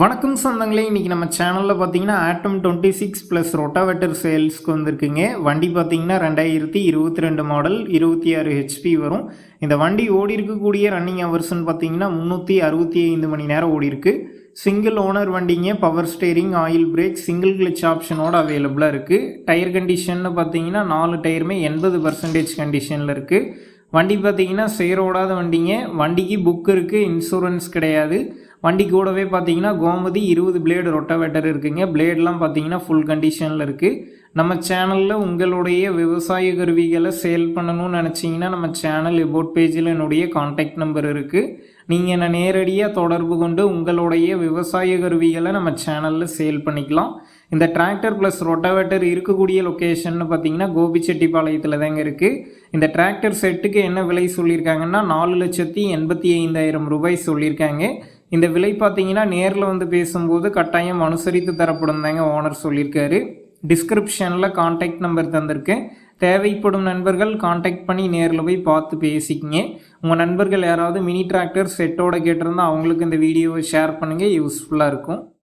வணக்கம் சொந்தங்களே இன்றைக்கி நம்ம சேனலில் பார்த்தீங்கன்னா Atom twenty six plus rotavator சேல்ஸ்க்கு வந்திருக்குங்க. வண்டி பார்த்தீங்கன்னா ரெண்டாயிரத்தி இருபத்தி ரெண்டு மாடல் இருபத்தி ஆறு ஹெச்பி வரும். இந்த வண்டி ஓடி இருக்கக்கூடிய ரன்னிங் ஹவர்ஸ்னு பார்த்தீங்கன்னா முந்நூற்றி அறுபத்தி ஐந்து மணி நேரம் ஓடி இருக்கு. சிங்கிள் ஓனர் வண்டிங்க power steering oil brake single clutch ஆப்ஷனோட அவைலபிளாக இருக்குது டயர் கண்டிஷன்னு பார்த்தீங்கன்னா நாலு டயருமே எண்பது பர்சன்டேஜ் கண்டிஷனில் இருக்குது வண்டி பார்த்தீங்கன்னா சேரோடாத வண்டிங்க. வண்டிக்கு புக் இருக்குது இன்சூரன்ஸ் கிடையாது. வண்டி கூடவே பார்த்தீங்கன்னா கோமதி இருபது பிளேடு ரொட்டவேட்டர் இருக்குங்க. பிளேட்லாம் பார்த்தீங்கன்னா ஃபுல் கண்டிஷனில் இருக்குது நம்ம சேனலில் உங்களுடைய விவசாய கருவிகளை சேல் பண்ணணும்னு நினச்சிங்கன்னா நம்ம சேனல் எபோட் பேஜில் என்னுடைய காண்டாக்ட் நம்பர் இருக்குது நீங்கள் என்னை நேரடியாக தொடர்பு கொண்டு உங்களுடைய விவசாய கருவிகளை நம்ம சேனலில் சேல் பண்ணிக்கலாம். இந்த டிராக்டர் ப்ளஸ் ரொட்டவேட்டர் இருக்கக்கூடிய லொக்கேஷன் பார்த்தீங்கன்னா கோபிச்செட்டிப்பாளையத்தில் தாங்க இருக்குது இந்த டிராக்டர் செட்டுக்கு என்ன விலை சொல்லியிருக்காங்கன்னா நாலு லட்சத்தி எண்பத்தி ஐந்தாயிரம் ரூபாய் சொல்லியிருக்காங்க. இந்த விலை பார்த்தீங்கன்னா நேரில் வந்து பேசும்போது கட்டாயம் அனுசரித்து தரப்படும் தாங்க ஓனர் சொல்லியிருக்காரு. டிஸ்கிரிப்ஷனில் காண்டாக்ட் நம்பர் தந்திருக்கேன் தேவைப்படும் நண்பர்கள் காண்டாக்ட் பண்ணி நேரில் போய் பார்த்து பேசிக்கிங்க. உங்கள் நண்பர்கள் யாராவது மினி டிராக்டர் செட்டோட கேட்டிருந்தால் அவங்களுக்கு இந்த வீடியோவை ஷேர் பண்ணுங்கள் யூஸ்ஃபுல்லாக இருக்கும்.